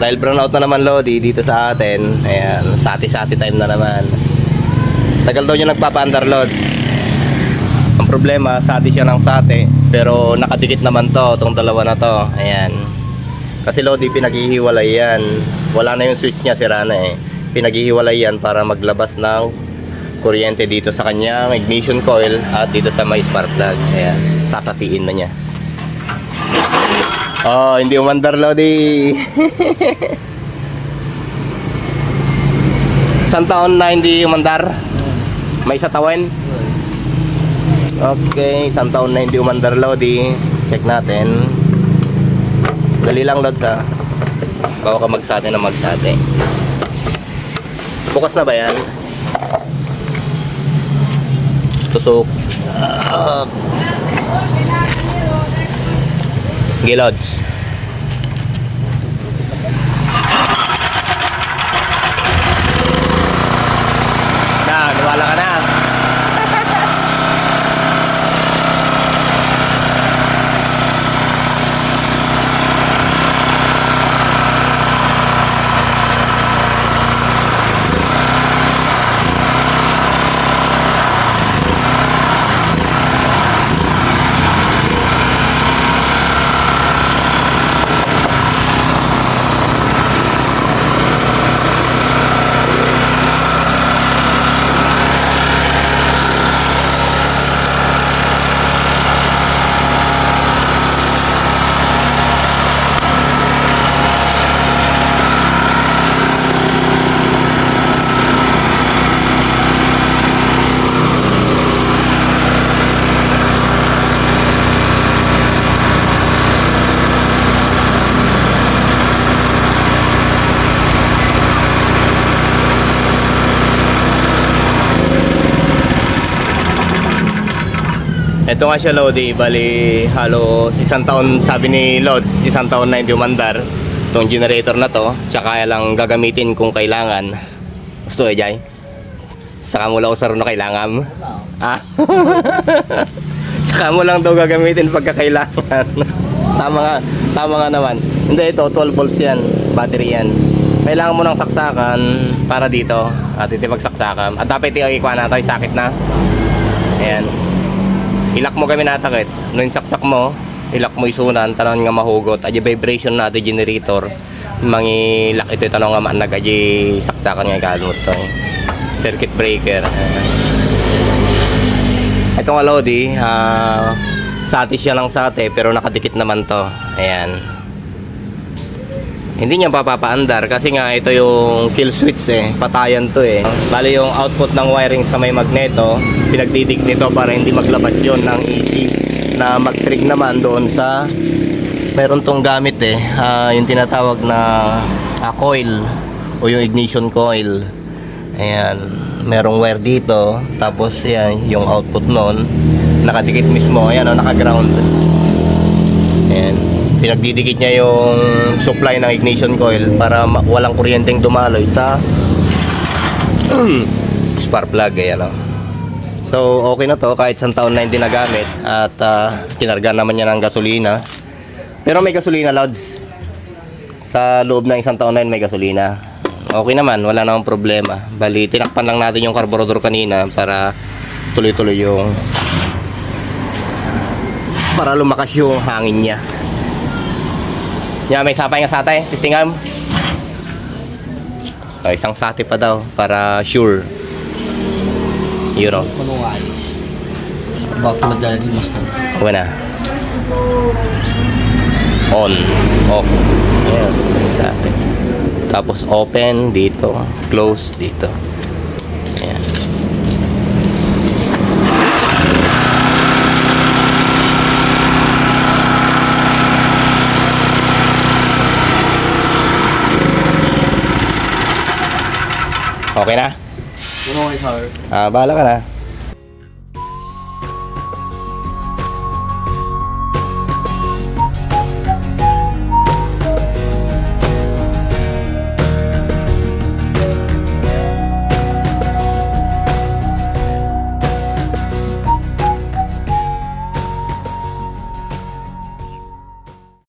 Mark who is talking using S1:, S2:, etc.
S1: Dahil brownout na naman Lodi dito sa atin. Ayan, sati-sati time na naman. Tagal daw niya nagpapa-under loads. Ang problema, sati siya ng sati. Pero nakadikit naman to, itong dalawa na to. Ayan. Kasi Lodi, pinaghihiwalay yan. Wala na yung switch niya, sira na eh. Pinaghihiwalay yan para maglabas ng kuryente dito sa kanyang ignition coil at dito sa may spark plug. Ayan, sasatiin na niya. Oh, hindi umandar Lodi. Isang taon na hindi umandar? May isa tawin? Okay, isang taon na hindi umandar Lodi. Check natin. Dali lang Lods ha. Bawa ka magsate na magsate. Bukas na ba yan? Tusok. Ah. Gilods. Na, niwala ka na. Ito nga siya Lodi, bali halos isang taon sabi ni Lods, isang taon na hindi umandar itong generator na to, tsaka lang gagamitin kung kailangan. Gusto eh, Jai? Saka mo lang usaro na kailangan. Ah? Saka mo lang daw gagamitin pagka kailangan. tama nga, tama nga naman. Hindi ito, 12 volts yan, battery yan. Kailangan mo ng saksakan para dito, at ito pagsaksakan. At dapat ikuha na ito, sakit na. Ilak mo kami natakit. Nung saksak mo, ilak mo isunan, tanong nga mahugot. Adya vibration na ito generator. Mangilak ito tanong nga maanag adya saksakan nga kalmot to. Circuit breaker. Ito nga Lodi, ah, sati siya lang sate pero nakadikit naman to. Ayan. Hindi niya papapaandar kasi nga ito yung kill switch eh. Patayan to eh. Bali yung output ng wiring sa may magneto, pinagdidig nito para hindi maglabas yon ng AC na mag-trig naman doon sa meron tong gamit eh. ah, yung tinatawag na ah, coil o yung ignition coil. Ayan. Merong wire dito. Tapos yan, yung output nun. Nakadikit mismo. Ayan o, naka-ground. Ayan. Pinagdidikit niya yung supply ng ignition coil para walang kuryenteng dumaloy sa spark plug. Ayan o. So, okay na to kahit isang taon na hindi nagamit at uh, kinarga naman niya ng gasolina. Pero may gasolina, Lods. Sa loob ng isang taon na yun, may gasolina. Okay naman, wala namang problema. Bali, tinakpan lang natin yung carburetor kanina para tuloy-tuloy yung para lumakas yung hangin niya. Yeah, may sapay nga satay. Testingam. Oh, isang sati pa daw para sure. Yun o.
S2: Manuwal. Bakit madala ni Master?
S1: Okay na. On, off. Ayan, sa atin. Tapos open dito, close dito. Okay na?
S2: Manuwal, sir.
S1: Ah, bahala ka na.